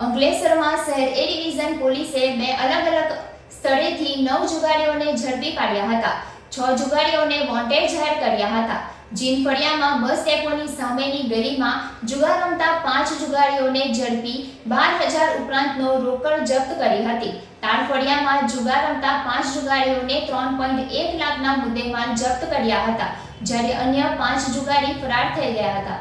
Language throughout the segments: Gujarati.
અંકલેશ્વરમાં શહેર એ ડિવિઝન પોલીસે બે અલગ અલગ સ્થળેથી નવ જુગારીઓને ઝડપી પાડ્યા હતા. છ જુગારીઓને વોન્ટેડ જાહેર કર્યા હતા. જીન ફળિયામાં બસ ડેપોની સામેની ગલીમાં જુગાર રમતા પાંચ જુગારીઓને ઝડપી બાર હજાર ઉપરાંતનો રોકડ જપ્ત કરી હતી. તાળફળિયામાં જુગાર રમતા પાંચ જુગારીઓને ત્રણ પોઈન્ટ એક લાખના મુદ્દેમાલ જપ્ત કર્યા હતા, જ્યારે અન્ય પાંચ જુગારી ફરાર થઈ ગયા હતા.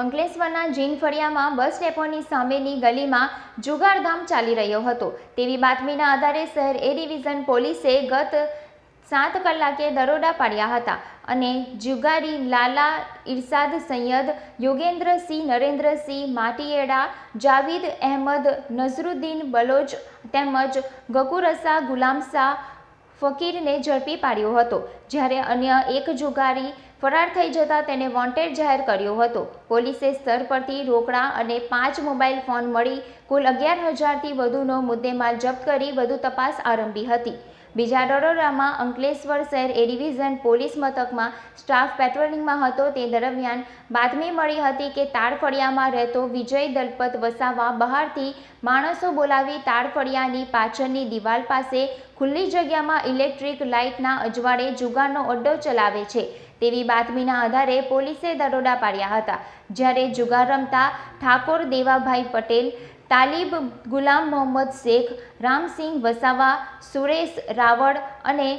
અંકલેશ્વરના જીનફળિયામાં બસ ડેપોની સામેની ગલીમાં જુગારધામ ચાલી રહ્યો હતો. તેવી બાતમીના આધારે શહેર એ ડિવિઝન પોલીસે ગત સાત કલાકે દરોડા પાડ્યા હતા અને જુગારી લાલા ઇરસાદ સૈયદ, યોગેન્દ્રસિંહ, નરેન્દ્રસિંહ, માટીએડા, જાવીદ અહેમદ, નઝરુદ્દીન બલોચ તેમજ ગકુરસા ગુલામશાહ ફકીરને ઝડપી પાડ્યો હતો. જ્યારે અન્ય એક જુગારી ફરાર થઈ જતા તેને વોન્ટેડ જાહેર કર્યો હતો. પોલીસે સ્થળ પરથી રોકડા અને પાંચ મોબાઈલ ફોન મળી કુલ અગિયાર હજારથી વધુનો મુદ્દેમાલ જપ્ત કરી વધુ તપાસ આરંભી હતી. બીજા દરોડામાં અંકલેશ્વર શહેર એ ડિવિઝન પોલીસ મથકમાં સ્ટાફ પેટ્રોલિંગમાં હતો. તે દરમિયાન બાતમી મળી હતી કે તાળફળિયામાં રહેતો વિજય દલપત વસાવા બહારથી માણસો બોલાવી તાળફળિયાની પાછળની દિવાલ પાસે ખુલ્લી જગ્યામાં ઇલેક્ટ્રિક લાઇટના અજવાળે જુગારનો અડ્ડો ચલાવે છે તેવી બાતમીના આધારે પોલીસે દરોડા પાડ્યા હતા. જ્યારે જુગાર રમતા ઠાકોર દેવાભાઈ પટેલ તાલિબ ગુલામ મોહમ્મદ શેખ રામસિંહ વસાવા સુરેશ રાવળ અને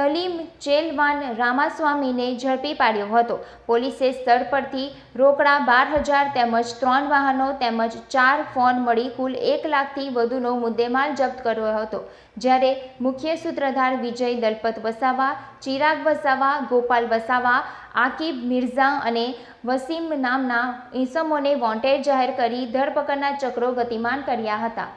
તલીમ ચેલવાન રામાસ્વામીને ઝડપી પાડ્યો હતો. પોલીસે સ્થળ પરથી રોકડા બાર હજાર તેમજ ત્રણ વાહનો તેમજ ચાર ફોન મળી કુલ એક લાખથી વધુનો મુદ્દેમાલ જપ્ત કર્યો હતો. જ્યારે મુખ્ય સૂત્રધાર વિજય દલપત વસાવા, ચિરાગ વસાવા, ગોપાલ વસાવા, આકિબ મિર્ઝા અને વસીમ નામના ઈસમોને વોન્ટેડ જાહેર કરી ધરપકડના ચક્રો ગતિમાન કર્યા હતા.